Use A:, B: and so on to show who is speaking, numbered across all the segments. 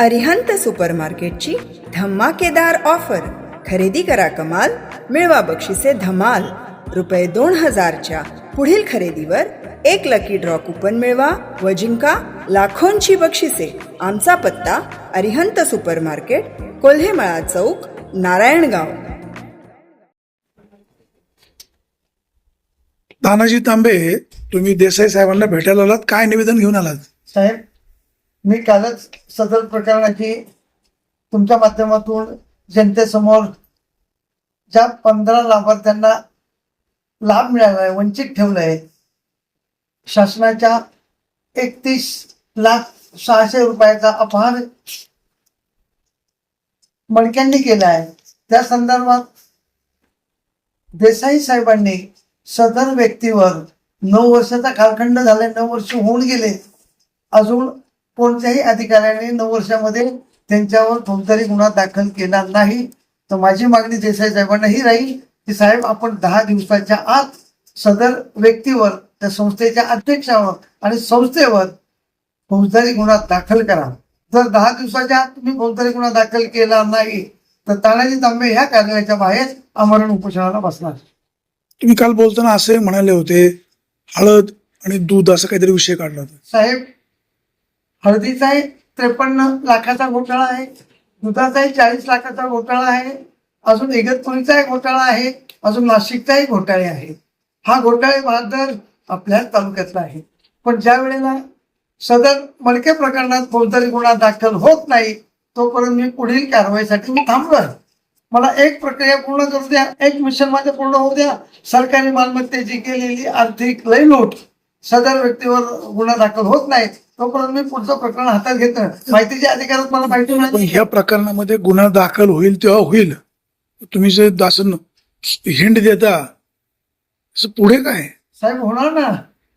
A: अरिहंत सुपरमार्केटची धमाकेदार ऑफर. खरेदी करा कमाल मिळवा बक्षिसे धमाल. रुपये दोन हजारच्या पुढील खरेदीवर एक लकी ड्रॉ कुपन मिळवा व जिंका लाखोंची बक्षिसे. आमचा पत्ता अरिहंत सुपरमार्केट कोल्हेमळा चौक नारायणगाव.
B: तानाजी तांबे तुम्ही देसाई साहेबांना भेटायला आलात. काय निवेदन घेऊन आलात?
C: साहेब मी कालच सदर प्रकरणाची तुमच्या माध्यमातून जनतेसमोर ज्या पंधरा लाभार्थ्यांना लाभ मिळाला आहे वंचित ठेवलं आहे शासनाच्या एकतीस लाख सहाशे रुपयाचा अपहार मणक्यांनी केला आहे. त्या संदर्भात देसाई साहेबांनी सदर व्यक्तीवर नऊ वर्षाचा कालखंड झाले नऊ वर्ष होऊन गेले. अजून कोणत्याही अधिकाऱ्याने नऊ वर्षामध्ये त्यांच्यावर फौजदारी गुन्हा दाखल केला नाही. तर माझी मागणी देसाई साहेबांना ही राहील की साहेब आपण दहा दिवसाच्या आत सदर व्यक्तीवर त्या संस्थेच्या अध्यक्षावर आणि संस्थेवर फौजदारी गुन्हा दाखल करा. जर दहा दिवसाच्या आत तुम्ही फौजदारी गुन्हा दाखल केला नाही तर तानाजी तांबे ह्या कार्यालयाच्या बाहेर आमरण उपोषणाला बसणार.
B: तुम्ही काल बोलताना असे म्हणाले होते हळद आणि दूध असं काहीतरी विषय काढला होता.
C: साहेब हळदीचा आहे त्रेपन्न लाखाचा घोटाळा आहे दुधाचाही चाळीस लाखाचा घोटाळा आहे अजून इगतपुरीचाही घोटाळा आहे अजून नाशिकचाही घोटाळे आहे हा घोटाळे बहादर आपल्या तालुक्यातला आहे. पण ज्या वेळेला सदर मडके प्रकरणात फौजदारी गुन्हा दाखल होत नाही तोपर्यंत मी पुढील कारवाईसाठी मी थांबलोय. मला एक प्रक्रिया पूर्ण करू द्या एक मिशन माझं पूर्ण होऊ द्या. सरकारी मालमत्तेची केलेली आर्थिक लयलूट सदर व्यक्तीवर गुन्हा दाखल होत नाही तोपर्यंत मी पुढचं प्रकरण हातात घेतोय माहितीच्या अधिकारात मला माहिती मिळाली
B: ह्या प्रकरणामध्ये गुन्हा दाखल होईल तेव्हा होईल. तुम्ही जे दासन हिंड देता असं पुढे काय?
C: साहेब होणार ना.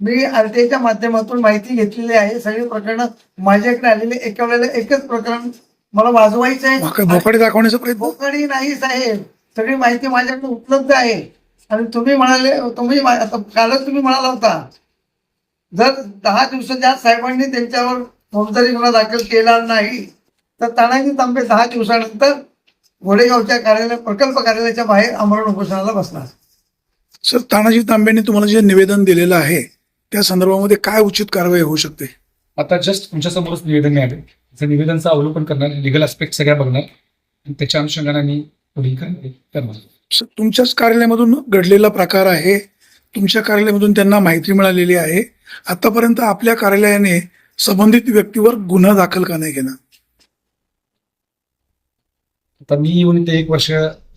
C: मी आरटीआयच्या माध्यमातून माहिती घेतलेली आहे. सगळी प्रकरणं माझ्याकडे आलेली. एका वेळेला एकच प्रकरण मला वाजवायचं आहे.
B: भोकाडे दाखवण्याचा प्रयत्न?
C: भोकडी नाही साहेब. सगळी माहिती माझ्याकडे उपलब्ध आहे. आणि तुम्ही म्हणाले तुम्ही कालच तुम्ही म्हणाला होता. जर दहा दिवसाच्या साहेबांनी त्यांच्यावर फौजदारी गुन्हा दाखल केला नाही तर तानाजी तांबे दहा दिवसानंतर घोडेगावच्या कार्यालय प्रकल्प कार्यालयाच्या बाहेर आमरण उपोषणाला बसणार.
B: सर तानाजी तांबेंनी तुम्हाला जे निवेदन दिलेलं आहे त्या संदर्भामध्ये काय उचित कारवाई होऊ शकते?
D: आता जस्ट तुमच्यासमोरच निवेदन मिळाले. त्या निवेदनचं अवलोकन करणार लिगल ऍस्पेक्ट सगळ्या बघणार. आणि त्याच्या अनुषंगाने मी पुढील कारवाई करणार.
B: सर, तुमच्याच कार्यालयामधून घडलेला प्रकार आहे. तुमच्या कार्यालयामधून त्यांना माहिती मिळालेली आहे. आतापर्यंत आपल्या कार्यालयाने संबंधित व्यक्तीवर गुन्हा दाखल का नाही केला?
D: आता मी येऊन ते एक वर्ष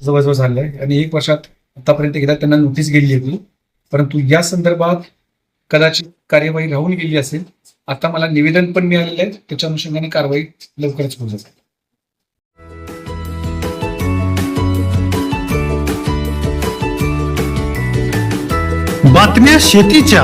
D: जवळजवळ झालं आहे आणि एक वर्षात आतापर्यंत एकदा त्यांना नोटीस गेली होती परंतु या संदर्भात कदाचित कार्यवाही राहून गेली असेल आता मला निवेदन पण मिळालेलं आहे. त्याच्या अनुषंगाने कारवाई लवकरच होऊ जाते
E: बातम्या शेतीच्या.